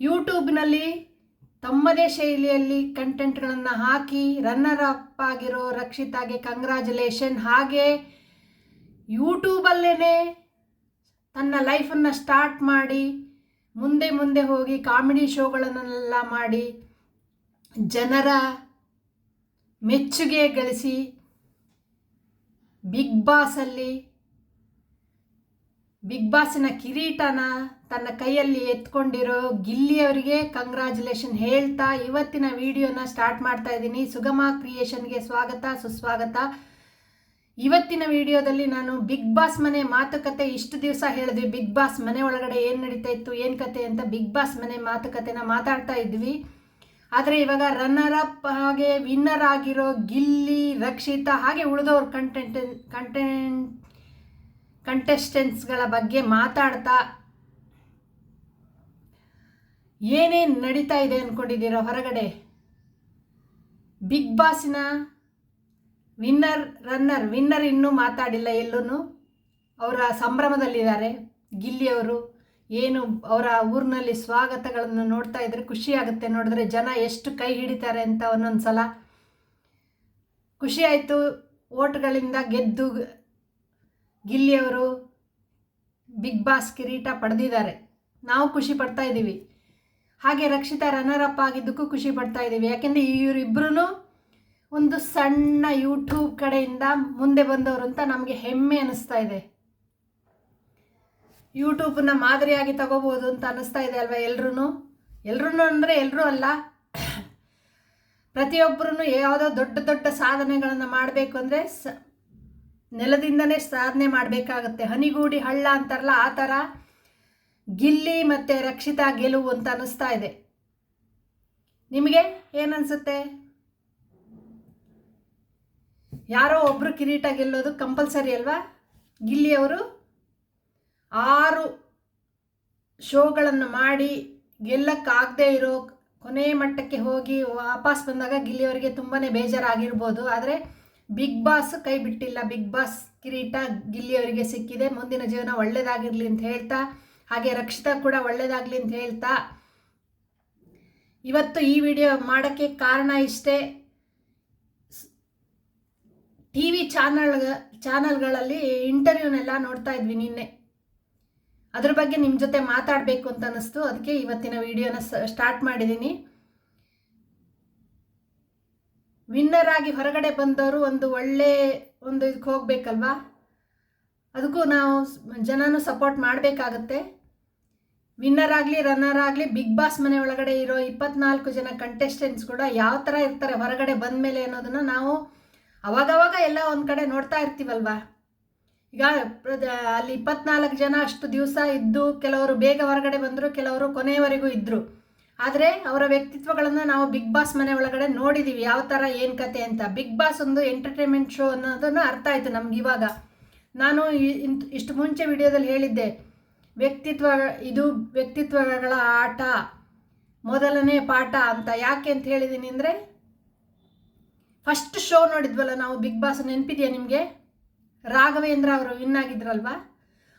ಯೂಟ್ಯೂಬ್ನಲ್ಲಿ ತಮ್ಮದೇ ಶೈಲಿಯಲ್ಲಿ ಕಂಟೆಂಟ್ಗಳನ್ನು ಹಾಕಿ ರನ್ನರ್ ಅಪ್ ಆಗಿರೋ ರಕ್ಷಿತಾಗೆ ಕಂಗ್ರ್ಯಾಚುಲೇಷನ್. ಹಾಗೆ ಯೂಟ್ಯೂಬಲ್ಲೇ ತನ್ನ ಲೈಫನ್ನು ಸ್ಟಾರ್ಟ್ ಮಾಡಿ, ಮುಂದೆ ಮುಂದೆ ಹೋಗಿ ಕಾಮಿಡಿ ಶೋಗಳನ್ನೆಲ್ಲ ಮಾಡಿ, ಜನರ ಮೆಚ್ಚುಗೆ ಗಳಿಸಿ, ಬಿಗ್ ಬಾಸಲ್ಲಿ, ಬಿಗ್ ಬಾಸಿನ ಕಿರೀಟನ ತನ್ನ ಕೈಯಲ್ಲಿ ಎತ್ಕೊಂಡಿರೋ ಗಿಲ್ಲಿಯವರಿಗೆ ಕಂಗ್ರ್ಯಾಚುಲೇಷನ್ ಹೇಳ್ತಾ ಇವತ್ತಿನ ವಿಡಿಯೋನ ಸ್ಟಾರ್ಟ್ ಮಾಡ್ತಾ ಇದ್ದೀನಿ. ಸುಗಮ ಕ್ರಿಯೇಷನ್ಗೆ ಸ್ವಾಗತ, ಸುಸ್ವಾಗತ. ಇವತ್ತಿನ ವಿಡಿಯೋದಲ್ಲಿ ನಾನು ಬಿಗ್ ಬಾಸ್ ಮನೆ ಮಾತುಕತೆ ಇಷ್ಟು ದಿವಸ ಹೇಳಿದ್ವಿ. ಬಿಗ್ ಬಾಸ್ ಮನೆ ಒಳಗಡೆ ಏನು ನಡೀತಾ ಇತ್ತು, ಏನು ಕತೆ ಅಂತ ಬಿಗ್ ಬಾಸ್ ಮನೆ ಮಾತುಕತೆನ ಮಾತಾಡ್ತಾ ಇದ್ವಿ. ಆದರೆ ಇವಾಗ ರನ್ನರ್ ಅಪ್ ಹಾಗೆ ವಿನ್ನರ್ ಆಗಿರೋ ಗಿಲ್ಲಿ, ರಕ್ಷಿತಾ ಹಾಗೆ ಉಳಿದವ್ರ ಕಂಟೆಂಟ್ ಕಂಟೆಂಟ್ ಕಂಟೆಸ್ಟೆಂಟ್ಸ್ಗಳ ಬಗ್ಗೆ ಮಾತಾಡ್ತಾ ಏನೇನು ನಡೀತಾ ಇದೆ ಅಂದ್ಕೊಂಡಿದ್ದೀರೋ ಹೊರಗಡೆ? ಬಿಗ್ ಬಾಸಿನ ವಿನ್ನರ್, ರನ್ನರ್, ವಿನ್ನರ್ ಇನ್ನೂ ಮಾತಾಡಿಲ್ಲ ಎಲ್ಲೂ ಅವರ ಸಂಭ್ರಮದಲ್ಲಿದ್ದಾರೆ. ಗಿಲ್ಲಿಯವರು ಏನು ಅವರ ಊರಿನಲ್ಲಿ ಸ್ವಾಗತಗಳನ್ನು ನೋಡ್ತಾ ಇದ್ರೆ ಖುಷಿಯಾಗುತ್ತೆ ನೋಡಿದ್ರೆ ಜನ ಎಷ್ಟು ಕೈ ಹಿಡಿತಾರೆ ಅಂತ ಒಂದೊಂದು ಸಲ ಖುಷಿಯಾಯಿತು ಓಟ್ಗಳಿಂದ ಗೆದ್ದು ಗಿಲ್ಲಿಯವರು ಬಿಗ್ ಬಾಸ್ ಕಿರೀಟ ಪಡೆದಿದ್ದಾರೆ. ನಾವು ಖುಷಿ ಪಡ್ತಾ ಇದ್ದೀವಿ. ಹಾಗೆ ರಕ್ಷಿತಾ ರನ್ನರ್ ಅಪ್ ಆಗಿದ್ದಕ್ಕೂ ಖುಷಿ ಪಡ್ತಾ ಇದ್ದೀವಿ. ಯಾಕೆಂದರೆ ಇವರಿಬ್ಬರೂ ಒಂದು ಸಣ್ಣ ಯೂಟ್ಯೂಬ್ ಕಡೆಯಿಂದ ಮುಂದೆ ಬಂದವರು ಅಂತ ನಮಗೆ ಹೆಮ್ಮೆ ಅನ್ನಿಸ್ತಾ ಇದೆ. ಯೂಟ್ಯೂಬನ್ನ ಮಾದರಿಯಾಗಿ ತಗೋಬೋದು ಅಂತ ಅನ್ನಿಸ್ತಾ ಇದೆ ಅಲ್ವಾ ಎಲ್ರೂ ಎಲ್ರೂ ಅಂದರೆ ಎಲ್ಲರೂ ಅಲ್ಲ. ಪ್ರತಿಯೊಬ್ಬರೂ ಯಾವುದೋ ದೊಡ್ಡ ದೊಡ್ಡ ಸಾಧನೆಗಳನ್ನು ಮಾಡಬೇಕು ಅಂದರೆ ಸ ನೆಲದಿಂದನೇ ಸಾಧನೆ ಮಾಡಬೇಕಾಗತ್ತೆ. ಹನಿಗೂಡಿ ಹಳ್ಳ ಅಂತಾರಲ್ಲ ಆ ಥರ ಗಿಲ್ಲಿ ಮತ್ತು ರಕ್ಷಿತಾ ಗೆಲುವು ಅಂತ ಅನ್ನಿಸ್ತಾ ಇದೆ. ನಿಮಗೆ ಏನನ್ಸುತ್ತೆ? ಯಾರೋ ಒಬ್ಬರು ಕಿರೀಟ ಗೆಲ್ಲೋದು ಕಂಪಲ್ಸರಿ ಅಲ್ವಾ? ಗಿಲ್ಲಿಯವರು ಆರು ಶೋಗಳನ್ನು ಮಾಡಿ ಗೆಲ್ಲಕ್ಕಾಗದೇ ಇರೋ ಕೊನೆಯ ಮಟ್ಟಕ್ಕೆ ಹೋಗಿ ವಾಪಸ್ ಬಂದಾಗ ಗಿಲ್ಲಿಯವರಿಗೆ ತುಂಬಾ ಬೇಜಾರಾಗಿರ್ಬೋದು. ಆದರೆ ಬಿಗ್ ಬಾಸ್ ಕೈ ಬಿಟ್ಟಿಲ್ಲ. ಬಿಗ್ ಬಾಸ್ ಕಿರೀಟ ಗಿಲ್ಲಿಯವರಿಗೆ ಸಿಕ್ಕಿದೆ. ಮುಂದಿನ ಜೀವನ ಒಳ್ಳೆಯದಾಗಿರಲಿ ಅಂತ ಹೇಳ್ತಾ ಹಾಗೆ ರಕ್ಷಿತಾ ಕೂಡ ಒಳ್ಳೆಯದಾಗಲಿ ಅಂತ ಹೇಳ್ತಾ, ಇವತ್ತು ಈ ವಿಡಿಯೋ ಮಾಡೋಕ್ಕೆ ಕಾರಣ ಇಷ್ಟೇ. ಟಿ ವಿ ಚಾನಲ್, ಚಾನಲ್ಗಳಲ್ಲಿ ಇಂಟರ್ವ್ಯೂನೆಲ್ಲ ನೋಡ್ತಾ ಇದ್ವಿ ನಿನ್ನೆ. ಅದ್ರ ಬಗ್ಗೆ ನಿಮ್ಮ ಜೊತೆ ಮಾತಾಡಬೇಕು ಅಂತ ಅನ್ನಿಸ್ತು. ಅದಕ್ಕೆ ಇವತ್ತಿನ ವಿಡಿಯೋನ ಸ್ಟಾರ್ಟ್ ಮಾಡಿದ್ದೀನಿ. ವಿನ್ನರ್ ಆಗಿ ಹೊರಗಡೆ ಬಂದವರು ಒಂದು ಒಳ್ಳೆ, ಒಂದು ಇದಕ್ಕೆ ಹೋಗಬೇಕಲ್ವಾ? ಅದಕ್ಕೂ ನಾವು ಜನನೂ ಸಪೋರ್ಟ್ ಮಾಡಬೇಕಾಗತ್ತೆ. ವಿನ್ನರ್ ಆಗಲಿ ರನ್ನರ್ ಆಗಲಿ ಬಿಗ್ ಬಾಸ್ ಮನೆ ಒಳಗಡೆ ಇರೋ ಇಪ್ಪತ್ನಾಲ್ಕು ಜನ ಕಂಟೆಸ್ಟೆಂಟ್ಸ್ ಕೂಡ ಯಾವ ಥರ ಇರ್ತಾರೆ ಹೊರಗಡೆ ಬಂದ ಮೇಲೆ ಅನ್ನೋದನ್ನು ನಾವು ಅವಾಗವಾಗ ಎಲ್ಲ ಒಂದು ಕಡೆ ನೋಡ್ತಾ ಇರ್ತೀವಲ್ವಾ? ಈಗ ಅಲ್ಲಿ ಇಪ್ಪತ್ನಾಲ್ಕು ಜನ ಅಷ್ಟು ದಿವಸ ಇದ್ದು ಕೆಲವರು ಬೇಗ ಹೊರಗಡೆ ಬಂದರು, ಕೆಲವರು ಕೊನೆಯವರೆಗೂ ಇದ್ದರು ಆದರೆ ಅವರ ವ್ಯಕ್ತಿತ್ವಗಳನ್ನು ನಾವು ಬಿಗ್ ಬಾಸ್ ಮನೆ ಒಳಗಡೆ ನೋಡಿದ್ದೀವಿ ಯಾವ ಥರ ಏನು ಕತೆ ಅಂತ. ಬಿಗ್ ಬಾಸ್ ಒಂದು ಎಂಟರ್ಟೈನ್ಮೆಂಟ್ ಶೋ ಅನ್ನೋದನ್ನು ಅರ್ಥ ಆಯಿತು ನಮ್ಗೆ ಇವಾಗ. ನಾನು ಇಷ್ಟು ಮುಂಚೆ ವಿಡಿಯೋದಲ್ಲಿ ಹೇಳಿದ್ದೆ, ವ್ಯಕ್ತಿತ್ವ ಇದು ವ್ಯಕ್ತಿತ್ವಗಳ ಆಟ, ಮೊದಲನೇ ಪಾಠ ಅಂತ ಯಾಕೆ ಅಂತ ಹೇಳಿದ್ದೀನಿ ಅಂದರೆ ಫಸ್ಟ್ ಶೋ ನೋಡಿದ್ವಲ್ಲ ನಾವು ಬಿಗ್ ಬಾಸ್ ನೆನಪಿದೆಯಾ ನಿಮಗೆ? ರಾಘವೇಂದ್ರ ಅವರು ವಿನ್ ಆಗಿದ್ರಲ್ವಾ?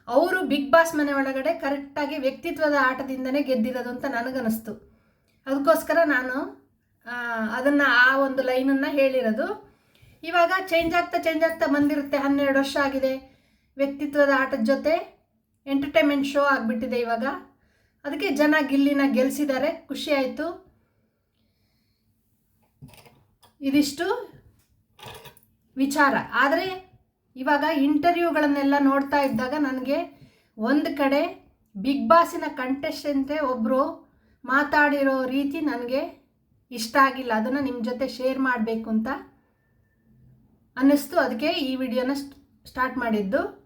ಅವರು ಬಿಗ್ ಬಾಸ್ ಮನೆ ಒಳಗಡೆ ಕರೆಕ್ಟಾಗಿ ವ್ಯಕ್ತಿತ್ವದ ಆಟದಿಂದನೇ ಗೆದ್ದಿರೋದು ಅಂತ ನನಗನ್ನಿಸ್ತು. ಅದಕ್ಕೋಸ್ಕರ ನಾನು ಅದನ್ನು ಆ ಒಂದು ಲೈನನ್ನು ಹೇಳಿರೋದು. ಇವಾಗ ಚೇಂಜ್ ಆಗ್ತಾ ಚೇಂಜ್ ಆಗ್ತಾ ಬಂದಿರುತ್ತೆ, ಹನ್ನೆರಡು ವರ್ಷ ಆಗಿದೆ. ವ್ಯಕ್ತಿತ್ವದ ಆಟದ ಜೊತೆ ಎಂಟರ್ಟೈನ್ಮೆಂಟ್ ಶೋ ಆಗಿಬಿಟ್ಟಿದೆ ಇವಾಗ. ಅದಕ್ಕೆ ಜನ ಗಿಲ್ಲಿನ ಗೆಲ್ಲಿಸಿದ್ದಾರೆ ಖುಷಿ ಆಯಿತು. ಇದಿಷ್ಟು ವಿಚಾರ. ಆದರೆ ಇವಾಗ ಇಂಟರ್ವ್ಯೂಗಳನ್ನೆಲ್ಲ ನೋಡ್ತಾ ಇದ್ದಾಗ ನನಗೆ ಒಂದು ಕಡೆ ಬಿಗ್ ಬಾಸಿನ ಕಂಟೆಸ್ಟೆಂಟೇ ಒಬ್ಬರು ಮಾತಾಡಿರೋ ರೀತಿ ನನಗೆ ಇಷ್ಟ ಆಗಿಲ್ಲ. ಅದನ್ನು ನಿಮ್ಮ ಜೊತೆ ಶೇರ್ ಮಾಡಬೇಕು ಅಂತ. ಅನ್ನಿಸ್ತು. ಅದಕ್ಕೆ ಈ ವಿಡಿಯೋನ ಸ್ಟಾರ್ಟ್ ಮಾಡಿದ್ದು.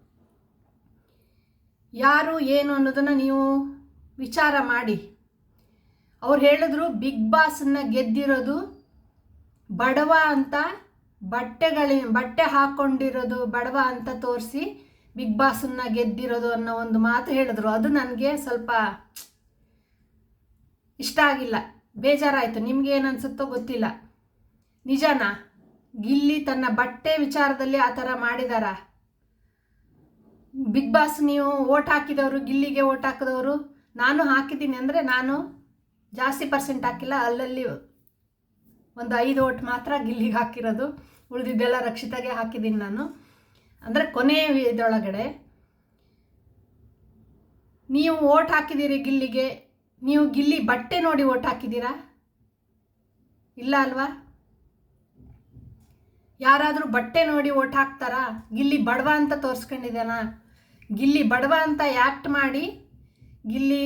ಯಾರು, ಏನು ಅನ್ನೋದನ್ನು ನೀವು ವಿಚಾರ ಮಾಡಿ. ಅವ್ರು ಹೇಳಿದ್ರು, ಬಿಗ್ ಬಾಸನ್ನು ಗೆದ್ದಿರೋದು ಬಡವ ಅಂತ ಬಟ್ಟೆಗಳಿ, ಬಟ್ಟೆ ಹಾಕ್ಕೊಂಡಿರೋದು ಬಡವ ಅಂತ ತೋರಿಸಿ ಬಿಗ್ ಬಾಸನ್ನು ಗೆದ್ದಿರೋದು ಅನ್ನೋ ಒಂದು ಮಾತು ಹೇಳಿದ್ರು. ಅದು ನನಗೆ ಸ್ವಲ್ಪ ಇಷ್ಟ ಆಗಿಲ್ಲ. ಬೇಜಾರಾಯಿತು. ನಿಮ್ಗೆ ಏನು ಅನಿಸುತ್ತೋ ಗೊತ್ತಿಲ್ಲ. ನಿಜನಾ? ಗಿಲ್ಲಿ ತನ್ನ ಬಟ್ಟೆ ವಿಚಾರದಲ್ಲಿ ಆ ಥರ ಮಾಡಿದಾರ? ಬಿಗ್ ಬಾಸ್ ನೀವು ಓಟ್ ಹಾಕಿದವರು, ಗಿಲ್ಲಿಗೆ ಓಟ್ ಹಾಕಿದವರು, ನಾನು ಹಾಕಿದ್ದೀನಿ ಅಂದರೆ ನಾನು ಜಾಸ್ತಿ ಪರ್ಸೆಂಟ್ ಹಾಕಿಲ್ಲ, ಅಲ್ಲಲ್ಲಿ ಒಂದು ಐದು ಓಟ್ ಮಾತ್ರ ಗಿಲ್ಲಿಗೆ ಹಾಕಿರೋದು, ಉಳಿದಿದ್ದೆಲ್ಲ ರಕ್ಷಿತಾಗೆ ಹಾಕಿದ್ದೀನಿ ನಾನು. ಅಂದರೆ ಕೊನೆ ಇದೊಳಗಡೆ ನೀವು ಓಟ್ ಹಾಕಿದ್ದೀರಿ ಗಿಲ್ಲಿಗೆ, ನೀವು ಗಿಲ್ಲಿ ಬಟ್ಟೆ ನೋಡಿ ಓಟ್ ಹಾಕಿದ್ದೀರಾ? ಇಲ್ಲ ಅಲ್ವಾ? ಯಾರಾದರೂ ಬಟ್ಟೆ ನೋಡಿ ಓಟ್ ಹಾಕ್ತಾರಾ? ಗಿಲ್ಲಿ ಬಡವ ಅಂತ ತೋರಿಸ್ಕೊಂಡಿದ್ದಾನ ಗಿಲ್ಲಿ ಬಡವ ಅಂತ ಆ್ಯಕ್ಟ್ ಮಾಡಿ ಗಿಲ್ಲಿ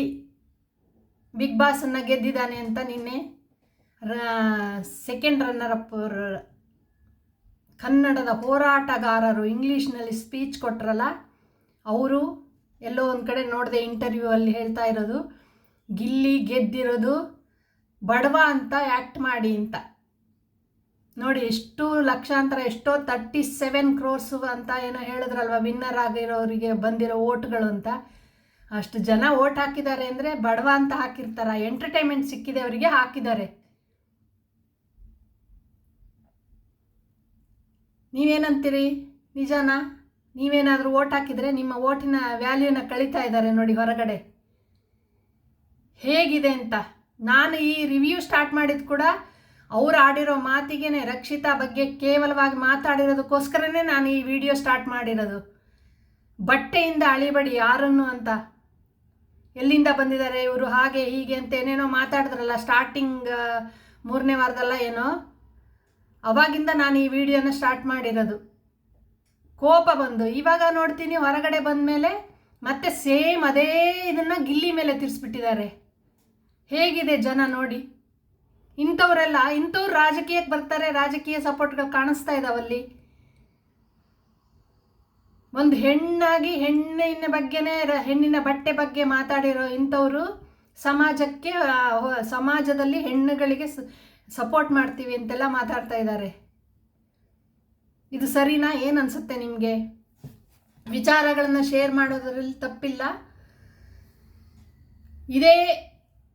ಬಿಗ್ ಬಾಸನ್ನು ಗೆದ್ದಿದ್ದಾನೆ ಅಂತ ನಿನ್ನೆ. ಸೆಕೆಂಡ್ ರನ್ನರ್ ಅಪ್ ಕನ್ನಡದ ಹೋರಾಟಗಾರರು ಇಂಗ್ಲೀಷ್ನಲ್ಲಿ ಸ್ಪೀಚ್ ಕೊಟ್ರಲ್ಲ, ಅವರು ಎಲ್ಲೋ ಒಂದು ಕಡೆ ನೋಡಿದೆ ಇಂಟರ್ವ್ಯೂ ಅಲ್ಲಿ ಹೇಳ್ತಾ ಇರೋದು, ಗಿಲ್ಲಿ ಗೆದ್ದಿರೋದು ಬಡವ ಅಂತ ಆ್ಯಕ್ಟ್ ಮಾಡಿ ಅಂತ. ನೋಡಿ, ಎಷ್ಟು ಲಕ್ಷಾಂತರ, ಎಷ್ಟೋ ತರ್ಟಿ ಸೆವೆನ್ ಕ್ರೋರ್ಸು ಅಂತ ಏನೋ ಹೇಳಿದ್ರಲ್ವ ವಿನ್ನರ್ ಆಗಿರೋರಿಗೆ ಬಂದಿರೋ ಓಟ್ಗಳು ಅಂತ. ಅಷ್ಟು ಜನ ಓಟ್ ಹಾಕಿದ್ದಾರೆ ಅಂದರೆ ಬಡವ ಅಂತ ಹಾಕಿರ್ತಾರ. ಎಂಟರ್ಟೈನ್ಮೆಂಟ್ ಸಿಕ್ಕಿದೆ ಅವರಿಗೆ, ಹಾಕಿದ್ದಾರೆ. ನೀವೇನಂತೀರಿ? ನಿಜಾನ? ನೀವೇನಾದರೂ ಓಟ್ ಹಾಕಿದರೆ ನಿಮ್ಮ ಓಟಿನ ವ್ಯಾಲ್ಯೂನ ಕಳೀತಾ ಇದ್ದಾರೆ ನೋಡಿ ಹೊರಗಡೆ. ಹೇಗಿದೆ ಅಂತ? ನಾನು ಈ ರಿವ್ಯೂ ಸ್ಟಾರ್ಟ್ ಮಾಡಿದ ಕೂಡ ಅವ್ರು ಆಡಿರೋ ಮಾತಿಗೆ ರಕ್ಷಿತಾ ಬಗ್ಗೆ ಕೇವಲವಾಗಿ ಮಾತಾಡಿರೋದಕ್ಕೋಸ್ಕರನೇ ನಾನು ಈ ವಿಡಿಯೋ ಸ್ಟಾರ್ಟ್ ಮಾಡಿರೋದು. ಬಟ್ಟೆಯಿಂದ ಅಳಿಬಡಿ ಯಾರನ್ನು ಅಂತ. ಎಲ್ಲಿಂದ ಬಂದಿದ್ದಾರೆ, ಇವರು ಹಾಗೆ ಹೀಗೆ ಅಂತ ಏನೇನೋ ಮಾತಾಡಿದ್ರಲ್ಲ ಸ್ಟಾರ್ಟಿಂಗ್ ಮೂರನೇ ವಾರದಲ್ಲ ಏನೋ. ಅವಾಗಿಂದ ನಾನು ಈ ವಿಡಿಯೋನ ಸ್ಟಾರ್ಟ್ ಮಾಡಿರೋದು. ಕೋಪ ಬಂದು, ಇವಾಗ ನೋಡ್ತೀನಿ ಹೊರಗಡೆ ಬಂದ ಮೇಲೆ ಮತ್ತೆ ಸೇಮ್ ಅದೇ ಇದನ್ನು ಗಿಲ್ಲಿ ಮೇಲೆ ತಿರ್ಸ್ಬಿಟ್ಟಿದ್ದಾರೆ. ಹೇಗಿದೆ ಜನ ನೋಡಿ. ಇಂಥವರೆಲ್ಲ, ಇಂಥವ್ರು ರಾಜಕೀಯಕ್ಕೆ ಬರ್ತಾರೆ, ರಾಜಕೀಯ ಸಪೋರ್ಟ್ಗಳು ಕಾಣಿಸ್ತಾ ಇದ್ದಾವಲ್ಲಿ ಒಂದು ಹೆಣ್ಣಾಗಿ ಹೆಣ್ಣಿನ ಬಗ್ಗೆನೇ ಹೆಣ್ಣಿನ ಬಟ್ಟೆ ಬಗ್ಗೆ ಮಾತಾಡಿರೋ ಇಂಥವರು ಸಮಾಜಕ್ಕೆ ಸಮಾಜದಲ್ಲಿ ಹೆಣ್ಣುಗಳಿಗೆ ಸಪೋರ್ಟ್ ಮಾಡ್ತೀವಿ ಅಂತೆಲ್ಲ ಮಾತಾಡ್ತಾ ಇದ್ದಾರೆ ಇದು ಸರಿನಾ? ಏನು ಅನಿಸುತ್ತೆ ನಿಮಗೆ? ವಿಚಾರಗಳನ್ನು ಶೇರ್ ಮಾಡೋದ್ರಲ್ಲಿ ತಪ್ಪಿಲ್ಲ. ಇದೇ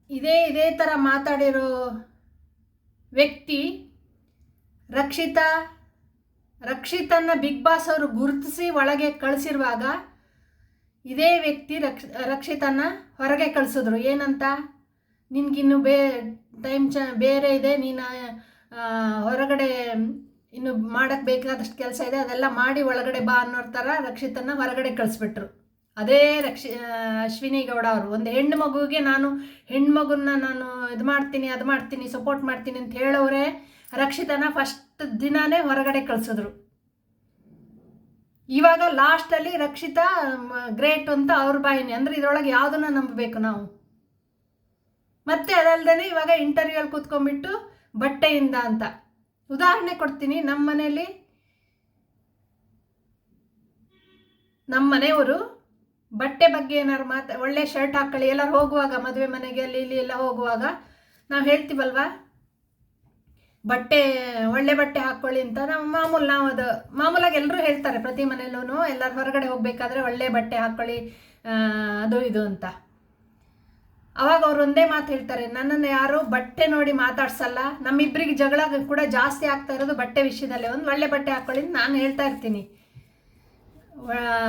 ಇದೇ ಇದೇ ಥರ ಮಾತಾಡಿರೋ ವ್ಯಕ್ತಿ ರಕ್ಷಿತಾ, ರಕ್ಷಿತನ್ನ ಬಿಗ್ ಬಾಸ್ ಅವರು ಗುರುತಿಸಿ ಒಳಗೆ ಕಳಿಸಿರುವಾಗ ಇದೇ ವ್ಯಕ್ತಿ ರಕ್ಷ, ರಕ್ಷಿತನ್ನ ಹೊರಗೆ ಕಳಿಸಿದ್ರು. ಏನಂತ? ನಿನಗಿನ್ನು ಬೇ ಟೈಮ್ ಚ, ಬೇರೆ ಇದೆ, ನೀನು ಹೊರಗಡೆ ಇನ್ನು ಮಾಡೋಕ್ಕೆ ಬೇಕಾದಷ್ಟು ಕೆಲಸ ಇದೆ, ಅದೆಲ್ಲ ಮಾಡಿ ಒಳಗಡೆ ಬಾ ಅನ್ನೋ ಥರ ರಕ್ಷಿತನ ಹೊರಗಡೆ ಕಳಿಸ್ಬಿಟ್ರು. ಅದೇ ರಕ್ಷಿ ಅಶ್ವಿನಿ ಗೌಡ ಅವರು. ಒಂದು ಹೆಣ್ಣು ಮಗುವಿಗೆ ನಾನು ಹೆಣ್ಣು ಮಗುನ ನಾನು ಇದು ಮಾಡ್ತೀನಿ, ಅದು ಮಾಡ್ತೀನಿ ಸಪೋರ್ಟ್ ಮಾಡ್ತೀನಿ ಅಂತ ಹೇಳೋರೆ ರಕ್ಷಿತನ ಫಸ್ಟ್ ದಿನಾನೇ ಹೊರಗಡೆ ಕಳಿಸಿದ್ರು. ಇವಾಗ ಲಾಸ್ಟಲ್ಲಿ ರಕ್ಷಿತಾ ಗ್ರೇಟ್ ಅಂತ ಅವ್ರ ಬಾಯಿನಿ. ಅಂದರೆ ಇದರೊಳಗೆ ಯಾವುದನ್ನ ನಂಬಬೇಕು ನಾವು? ಮತ್ತೆ ಅದಲ್ಲದೆ ಇವಾಗ ಇಂಟರ್ವ್ಯೂಲ್ಲಿ ಕೂತ್ಕೊಂಡ್ಬಿಟ್ಟು ಬಟ್ಟೆಯಿಂದ ಅಂತ. ಉದಾಹರಣೆ ಕೊಡ್ತೀನಿ ನಮ್ಮ ಮನೆಯಲ್ಲಿ ನಮ್ಮ ಮನೆಯವರು ಬಟ್ಟೆ ಬಗ್ಗೆ ಏನಾರು ಮಾತು, ಒಳ್ಳೆ ಶರ್ಟ್ ಹಾಕೊಳ್ಳಿ. ಎಲ್ಲರೂ ಹೋಗುವಾಗ, ಮದುವೆ ಮನೆಗೆ ಅಲ್ಲಿ ಇಲ್ಲಿ ಎಲ್ಲ ಹೋಗುವಾಗ ನಾವು ಹೇಳ್ತೀವಲ್ವಾ? ಬಟ್ಟೆ, ಒಳ್ಳೆ ಬಟ್ಟೆ ಹಾಕ್ಕೊಳ್ಳಿ ಅಂತ ನಾವು ಮಾಮೂಲು, ನಾವು ಅದು ಮಾಮೂಲಾಗಿ ಎಲ್ಲರೂ ಹೇಳ್ತಾರೆ. ಪ್ರತಿ ಮನೆಯಲ್ಲೂ ಎಲ್ಲರೂ ಹೊರಗಡೆ ಹೋಗಬೇಕಾದ್ರೆ ಒಳ್ಳೆ ಬಟ್ಟೆ ಹಾಕ್ಕೊಳ್ಳಿ ಅದು ಇದು ಅಂತ. ಅವಾಗ ಅವ್ರು ಒಂದೇ ಮಾತು ಹೇಳ್ತಾರೆ, ನನ್ನನ್ನು ಯಾರು ಬಟ್ಟೆ ನೋಡಿ ಮಾತಾಡ್ಸಲ್ಲ. ನಮ್ಮಿಬ್ಬರಿಗೆ ಜಗಳ ಕೂಡ ಜಾಸ್ತಿ ಆಗ್ತಾ ಇರೋದು ಬಟ್ಟೆ ವಿಷಯದಲ್ಲೇ. ಒಂದು ಒಳ್ಳೆ ಬಟ್ಟೆ ಹಾಕ್ಕೊಳ್ಳಿ ನಾನು ಹೇಳ್ತಾ ಇರ್ತೀನಿ.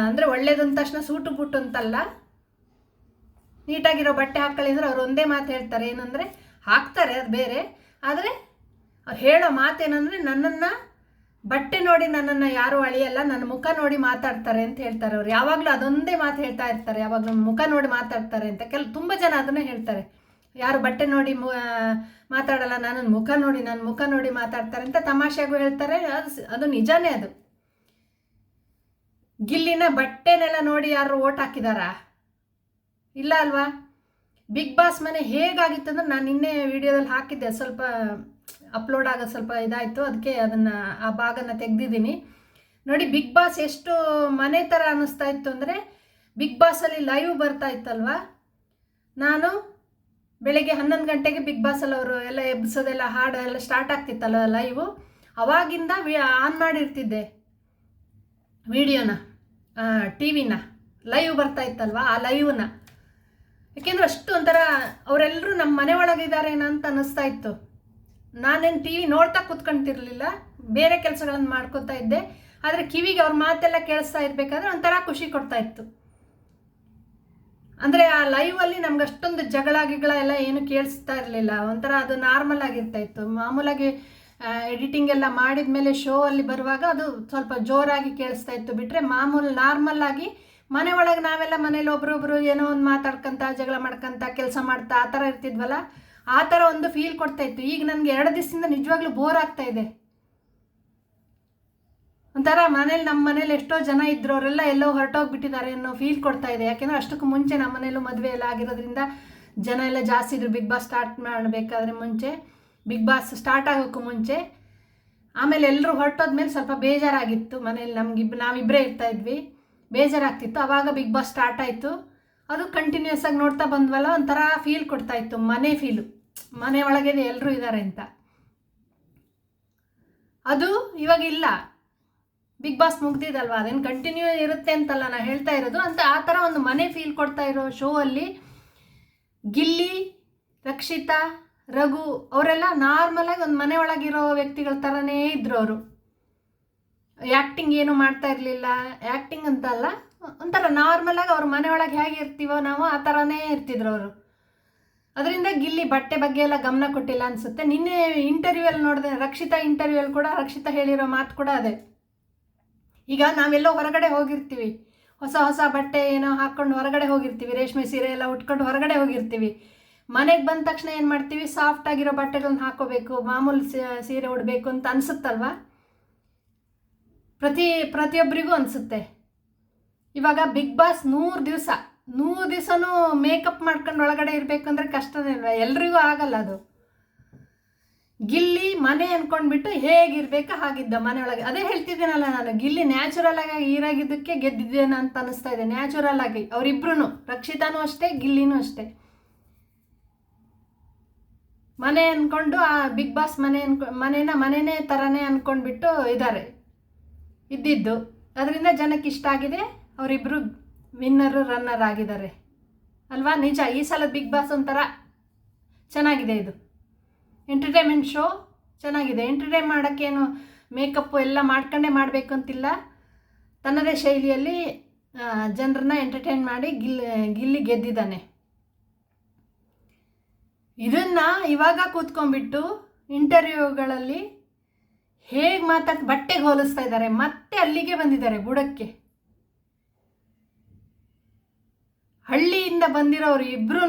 ಅಂದರೆ ಒಳ್ಳೇದು ಅಂದ ತಕ್ಷಣ ಸೂಟು ಬುಟ್ಟು ಅಂತಲ್ಲ. ನೀಟಾಗಿರೋ ಬಟ್ಟೆ ಹಾಕ್ಕೊಳ್ಳಿ ಅಂದರೆ ಅವ್ರು ಒಂದೇ ಮಾತು ಹೇಳ್ತಾರೆ, ಏನಂದರೆ ಹಾಕ್ತಾರೆ ಅದು ಬೇರೆ, ಆದರೆ ಅವ್ರು ಹೇಳೋ ಮಾತೇನಂದರೆ ನನ್ನನ್ನು ಬಟ್ಟೆ ನೋಡಿ ನನ್ನನ್ನು ಯಾರು ಅಳಿಯಲ್ಲ, ನನ್ನ ಮುಖ ನೋಡಿ ಮಾತಾಡ್ತಾರೆ ಅಂತ ಹೇಳ್ತಾರೆ ಅವ್ರು. ಯಾವಾಗಲೂ ಅದೊಂದೇ ಮಾತು ಹೇಳ್ತಾ ಇರ್ತಾರೆ, ಯಾವಾಗಲೂ ಮುಖ ನೋಡಿ ಮಾತಾಡ್ತಾರೆ ಅಂತ. ಕೆಲ, ತುಂಬ ಜನ ಅದನ್ನೇ ಹೇಳ್ತಾರೆ. ಯಾರು ಬಟ್ಟೆ ನೋಡಿ ಮಾತಾಡಲ್ಲ, ನನ್ನ ಮುಖ ನೋಡಿ, ನನ್ನ ಮುಖ ನೋಡಿ ಮಾತಾಡ್ತಾರೆ ಅಂತ ತಮಾಷೆಗೂ ಹೇಳ್ತಾರೆ. ಅದು ಅದು ನಿಜಾನೇ ಅದು. ಗಿಲ್ಲಿನ ಬಟ್ಟೆನೆಲ್ಲ ನೋಡಿ ಯಾರು ಓಟ್ ಹಾಕಿದಾರಾ? ಇಲ್ಲ ಅಲ್ವಾ? ಬಿಗ್ ಬಾಸ್ ಮನೆ ಹೇಗಾಗಿತ್ತು ಅಂದ್ರೆ ನಾನು ನಿನ್ನೆ ವಿಡಿಯೋದಲ್ಲಿ ಹಾಕಿದ್ದೆ. ಸ್ವಲ್ಪ ಅಪ್ಲೋಡ್ ಆಗೋ ಸ್ವಲ್ಪ ಇದಾಯಿತು. ಅದಕ್ಕೆ ಅದನ್ನು ಆ ಭಾಗನ ತೆಗೆದಿದ್ದೀನಿ. ನೋಡಿ, ಬಿಗ್ ಬಾಸ್ ಎಷ್ಟು ಮನೆ ಥರ ಅನ್ನಿಸ್ತಾ ಇತ್ತು ಅಂದರೆ ಬಿಗ್ ಬಾಸಲ್ಲಿ ಲೈವ್ ಬರ್ತಾ ಇತ್ತಲ್ವ? ನಾನು ಬೆಳಗ್ಗೆ ಹನ್ನೊಂದು ಗಂಟೆಗೆ ಬಿಗ್ ಬಾಸಲ್ಲಿ ಅವರು ಎಲ್ಲ ಎಬ್ಸೋದೆಲ್ಲ ಹಾಡು ಎಲ್ಲ ಸ್ಟಾರ್ಟ್ ಆಗ್ತಿತ್ತಲ್ಲ ಲೈವು ಅವಾಗಿಂದ ವಿ ಆನ್ ಮಾಡಿರ್ತಿದ್ದೆ ವಿಡಿಯೋನ. ಟಿ ವಿನ ಲೈವ್ ಬರ್ತಾ ಇತ್ತಲ್ವ? ಆ ಲೈವ್ನ. ಯಾಕೆಂದ್ರೆ ಅಷ್ಟು ಒಂಥರ ಅವರೆಲ್ಲರೂ ನಮ್ಮ ಮನೆ ಒಳಗಿದ್ದಾರೆ ಅಂತ ಅನ್ನಿಸ್ತಾ ಇತ್ತು. ನಾನೇನು ಟಿ ವಿ ನೋಡ್ತಾ ಕೂತ್ಕೊಂತಿರ್ಲಿಲ್ಲ, ಬೇರೆ ಕೆಲಸಗಳನ್ನು ಮಾಡ್ಕೋತಾ ಇದ್ದೆ. ಆದರೆ ಕಿವಿಗೆ ಅವ್ರ ಮಾತೆಲ್ಲ ಕೇಳಿಸ್ತಾ ಇರಬೇಕಾದ್ರೆ ಒಂಥರ ಖುಷಿ ಕೊಡ್ತಾ ಇತ್ತು. ಅಂದರೆ ಆ ಲೈವಲ್ಲಿ ನಮ್ಗೆ ಅಷ್ಟೊಂದು ಜಗಳ ಗಿಗಳ ಎಲ್ಲ ಏನು ಕೇಳಿಸ್ತಾ ಇರಲಿಲ್ಲ. ಒಂಥರ ಅದು ನಾರ್ಮಲ್ ಆಗಿರ್ತಾ ಇತ್ತು. ಮಾಮೂಲಾಗಿ ಎಡಿಟಿಂಗ್ ಎಲ್ಲ ಮಾಡಿದ ಮೇಲೆ ಶೋ ಅಲ್ಲಿ ಬರುವಾಗ ಅದು ಸ್ವಲ್ಪ ಜೋರಾಗಿ ಕೇಳಿಸ್ತಾ ಇತ್ತು ಬಿಟ್ಟರೆ ಮಾಮೂಲು ನಾರ್ಮಲ್ ಆಗಿ ಮನೆ ಒಳಗೆ ನಾವೆಲ್ಲ ಮನೇಲಿ ಒಬ್ರೊಬ್ರು ಏನೋ ಒಂದು ಮಾತಾಡ್ಕೊಂತ, ಜಗಳ ಮಾಡ್ಕೊಂತ, ಕೆಲಸ ಮಾಡ್ತಾ ಆ ಥರ ಇರ್ತಿದ್ವಲ್ಲ, ಆ ಥರ ಒಂದು ಫೀಲ್ ಕೊಡ್ತಾ ಇತ್ತು. ಈಗ ನನಗೆ ಎರಡು ದಿವಸದಿಂದ ನಿಜವಾಗ್ಲೂ ಬೋರ್ ಆಗ್ತಾ ಇದೆ. ಒಂಥರ ಮನೇಲಿ ನಮ್ಮ ಮನೇಲಿ ಎಷ್ಟೋ ಜನ ಇದ್ರು, ಅವರೆಲ್ಲ ಎಲ್ಲೋ ಹೊರಟೋಗ್ಬಿಟ್ಟಿದ್ದಾರೆ ಅನ್ನೋ ಫೀಲ್ ಕೊಡ್ತಾ ಇದೆ. ಯಾಕೆಂದ್ರೆ ಅಷ್ಟಕ್ಕೂ ಮುಂಚೆ ನಮ್ಮ ಮನೇಲೂ ಮದುವೆ ಎಲ್ಲ ಆಗಿರೋದ್ರಿಂದ ಜನ ಎಲ್ಲ ಜಾಸ್ತಿ ಇದ್ರು. ಬಿಗ್ ಬಾಸ್ ಸ್ಟಾರ್ಟ್ ಮಾಡಬೇಕಾದ್ರೆ ಮುಂಚೆ. ಬಿಗ್ ಬಾಸ್ ಸ್ಟಾರ್ಟ್ ಆಗೋಕ್ಕೂ ಮುಂಚೆ. ಆಮೇಲೆ ಎಲ್ಲರೂ ಹೊರಟೋದ್ಮೇಲೆ ಸ್ವಲ್ಪ ಬೇಜಾರಾಗಿತ್ತು ಮನೇಲಿ ನಮಗಿಬ್ ನಾವಿಬ್ಬರೇ ಇರ್ತಾ ಇದ್ವಿ. ಬೇಜಾರಾಗ್ತಿತ್ತು. ಆವಾಗ ಬಿಗ್ ಬಾಸ್ ಸ್ಟಾರ್ಟ್ ಆಯಿತು. ಅದು ಕಂಟಿನ್ಯೂಸ್ ಆಗಿ ನೋಡ್ತಾ ಬಂದ್ವಲ್ಲ, ಒಂಥರ ಫೀಲ್ ಕೊಡ್ತಾ ಇತ್ತು. ಮನೆ ಫೀಲು ಮನೆ ಒಳಗೆ ಎಲ್ಲರೂ ಇದ್ದಾರೆ ಅಂತ. ಅದು ಇವಾಗ ಇಲ್ಲ. ಬಿಗ್ ಬಾಸ್ ಮುಗ್ದಿದಲ್ವ? ಅದೇನು ಕಂಟಿನ್ಯೂ ಇರುತ್ತೆ ಅಂತಲ್ಲ ನಾನು ಹೇಳ್ತಾ ಇರೋದು. ಅಂತ ಆ ಥರ ಒಂದು ಮನೆ ಫೀಲ್ ಕೊಡ್ತಾ ಇರೋ ಶೋ ಅಲ್ಲಿ ಗಿಲ್ಲಿ, ರಕ್ಷಿತಾ ರಘು, ಅವರೆಲ್ಲ ನಾರ್ಮಲಾಗಿ ಒಂದು ಮನೆ ಒಳಗಿರೋ ವ್ಯಕ್ತಿಗಳ ಥರನೇ ಇದ್ರು ಅವರು. ಆ್ಯಕ್ಟಿಂಗ್ ಏನು ಮಾಡ್ತಾ ಇರಲಿಲ್ಲ. ಆ್ಯಕ್ಟಿಂಗ್ ಅಂತ ಅಲ್ಲ, ಒಂಥರ ನಾರ್ಮಲಾಗಿ ಅವ್ರ ಮನೆ ಒಳಗೆ ಹೇಗೆ ಇರ್ತೀವೋ ನಾವು ಆ ಥರನೇ ಇರ್ತಿದ್ರು ಅವರು. ಅದರಿಂದ ಗಿಲ್ಲಿ ಬಟ್ಟೆ ಬಗ್ಗೆ ಎಲ್ಲ ಗಮನ ಕೊಟ್ಟಿಲ್ಲ ಅನಿಸುತ್ತೆ. ನಿನ್ನೆ ಇಂಟರ್ವ್ಯೂಯಲ್ಲಿ ನೋಡಿದೆ, ರಕ್ಷಿತಾ ಇಂಟರ್ವ್ಯೂಯಲ್ಲಿ ಕೂಡ, ರಕ್ಷಿತಾ ಹೇಳಿರೋ ಮಾತು ಕೂಡ ಅದೇ. ಈಗ ನಾವೆಲ್ಲೋ ಹೊರಗಡೆ ಹೋಗಿರ್ತೀವಿ. ಹೊಸ ಹೊಸ ಬಟ್ಟೆ ಏನೋ ಹಾಕ್ಕೊಂಡು ಹೊರಗಡೆ ಹೋಗಿರ್ತೀವಿ. ರೇಷ್ಮೆ ಸೀರೆ ಎಲ್ಲ ಉಟ್ಕೊಂಡು ಹೊರಗಡೆ ಹೋಗಿರ್ತೀವಿ. ಮನೆಗೆ ಬಂದ ತಕ್ಷಣ ಏನು ಮಾಡ್ತೀವಿ? ಸಾಫ್ಟ್ ಆಗಿರೋ ಬಟ್ಟೆಗಳನ್ನ ಹಾಕೋಬೇಕು, ಮಾಮೂಲಿ ಸೀರೆ ಉಡಬೇಕು ಅಂತ ಅನಿಸುತ್ತಲ್ವಾ? ಪ್ರತಿ ಪ್ರತಿಯೊಬ್ಬರಿಗೂ ಅನಿಸುತ್ತೆ. ಇವಾಗ ಬಿಗ್ ಬಾಸ್ ನೂರು ದಿವಸ, ನೂರು ದಿವಸನೂ ಮೇಕಪ್ ಮಾಡ್ಕೊಂಡು ಒಳಗಡೆ ಇರಬೇಕು ಅಂದರೆ ಕಷ್ಟನೇ ಇಲ್ಲ ಎಲ್ರಿಗೂ ಆಗಲ್ಲ ಅದು. ಗಿಲ್ಲಿ ಮನೆ ಅನ್ಕೊಂಡ್ಬಿಟ್ಟು ಹೇಗಿರ್ಬೇಕು ಹಾಗಿದ್ದ ಮನೆ ಒಳಗೆ. ಅದೇ ಹೇಳ್ತಿದ್ದೀನಲ್ಲ ನಾನು, ಗಿಲ್ಲಿ ನ್ಯಾಚುರಲ್ ಆಗಿ ಈರಾಗಿದ್ದಕ್ಕೆ ಗೆದ್ದಿದ್ದೇನೆ ಅಂತ ಅನಿಸ್ತಾ ಇದೆ ನ್ಯಾಚುರಲ್ ಆಗಿ. ಅವರಿಬ್ರು ರಕ್ಷಿತಾನೂ ಅಷ್ಟೇ, ಗಿಲ್ಲಿನೂ ಅಷ್ಟೇ. ಮನೆ ಅಂದ್ಕೊಂಡು ಆ ಬಿಗ್ ಬಾಸ್ ಮನೆ ಅನ್ಕೊ, ಮನೇನ, ಮನೆನೇ ಥರನೇ ಅನ್ಕೊಂಡ್ಬಿಟ್ಟು ಇದ್ದಾರೆ ಇದ್ದಿದ್ದು. ಅದರಿಂದ ಜನಕ್ಕೆ ಇಷ್ಟ ಆಗಿದೆ. ಅವರಿಬ್ಬರು ವಿನ್ನರು ರನ್ನರ್ ಆಗಿದ್ದಾರೆ. ಅಲ್ವಾ? ನಿಜ, ಈ ಸಲ ಬಿಗ್ ಬಾಸ್ ಒಂಥರ ಚೆನ್ನಾಗಿದೆ ಇದು. ಎಂಟರ್ಟೈನ್ಮೆಂಟ್ ಶೋ ಚೆನ್ನಾಗಿದೆ. ಎಂಟರ್ಟೈನ್ ಮಾಡೋಕ್ಕೇನು ಮೇಕಪ್ಪು ಎಲ್ಲ ಮಾಡ್ಕೊಂಡೇ ಮಾಡಬೇಕು ಅಂತಿಲ್ಲ ತನ್ನದೇ ಶೈಲಿಯಲ್ಲಿ ಜನರನ್ನ ಎಂಟರ್ಟೈನ್ ಮಾಡಿ ಗಿಲ್, ಗಿಲ್ಲಿ ಗೆದ್ದಿದ್ದಾನೆ. ಇದನ್ನು ಇವಾಗ ಕೂತ್ಕೊಂಡ್ಬಿಟ್ಟು ಇಂಟರ್ವ್ಯೂಗಳಲ್ಲಿ ಹೇಗೆ ಮಾತಾಡ್, ಬಟ್ಟೆಗೆ ಹೋಲಿಸ್ತಾ ಇದ್ದಾರೆ, ಮತ್ತೆ ಅಲ್ಲಿಗೆ ಬಂದಿದ್ದಾರೆ ಬುಡಕ್ಕೆ. ಹಳ್ಳಿಯಿಂದ ಬಂದಿರೋರು ಇಬ್ರು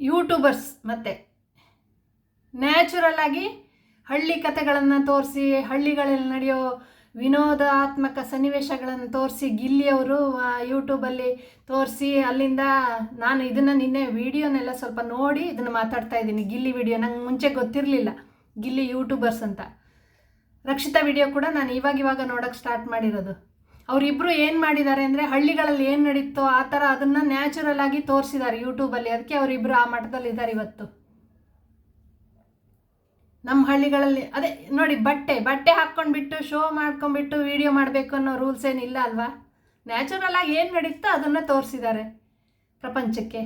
ಯೂಟ್ಯೂಬರ್ಸ್ ಮತ್ತೆ. ನ್ಯಾಚುರಲ್ ಆಗಿ ಹಳ್ಳಿ ಕತೆಗಳನ್ನು ತೋರಿಸಿ, ಹಳ್ಳಿಗಳಲ್ಲಿ ನಡೆಯೋ ವಿನೋದಾತ್ಮಕ ಸನ್ನಿವೇಶಗಳನ್ನು ತೋರಿಸಿ ಗಿಲ್ಲಿಯವರು ಯೂಟ್ಯೂಬಲ್ಲಿ ತೋರಿಸಿ ಅಲ್ಲಿಂದ ನಾನು ಇದನ್ನು ನಿನ್ನೆ ವಿಡಿಯೋನೆಲ್ಲ ಸ್ವಲ್ಪ ನೋಡಿ ಇದನ್ನು ಮಾತಾಡ್ತಾ ಇದ್ದೀನಿ. ಗಿಲ್ಲಿ ವಿಡಿಯೋ ನಂಗೆ ಮುಂಚೆ ಗೊತ್ತಿರಲಿಲ್ಲ. ಗಿಲ್ಲಿ ಯೂಟ್ಯೂಬರ್ಸ್ ಅಂತ. ರಕ್ಷಿತಾ ವಿಡಿಯೋ ಕೂಡ ನಾನು ಇವಾಗ ಇವಾಗ ನೋಡೋಕ್ಕೆ ಸ್ಟಾರ್ಟ್ ಮಾಡಿರೋದು. ಅವರಿಬ್ಬರು ಏನು ಮಾಡಿದ್ದಾರೆ ಅಂದರೆ ಹಳ್ಳಿಗಳಲ್ಲಿ ಏನು ನಡೀತೋ ಆ ಥರ ಅದನ್ನು ನ್ಯಾಚುರಲ್ ಆಗಿ ತೋರಿಸಿದ್ದಾರೆ ಯೂಟ್ಯೂಬಲ್ಲಿ ಅದಕ್ಕೆ ಅವರಿಬ್ಬರು ಆ ಮಟ್ಟದಲ್ಲಿ ಇದ್ದಾರೆ ಇವತ್ತು. ನಮ್ಮ ಹಳ್ಳಿಗಳಲ್ಲಿ, ಅದೇ ನೋಡಿ ಬಟ್ಟೆ ಬಟ್ಟೆ ಹಾಕ್ಕೊಂಡ್ಬಿಟ್ಟು ಶೋ ಮಾಡ್ಕೊಂಡ್ಬಿಟ್ಟು ವಿಡಿಯೋ ಮಾಡಬೇಕು ಅನ್ನೋ ರೂಲ್ಸ್ ಏನಿಲ್ಲ ಅಲ್ವಾ? ನ್ಯಾಚುರಲ್ ಆಗಿ ಏನು ನಡೀತೋ ಅದನ್ನು ತೋರಿಸಿದ್ದಾರೆ ಪ್ರಪಂಚಕ್ಕೆ.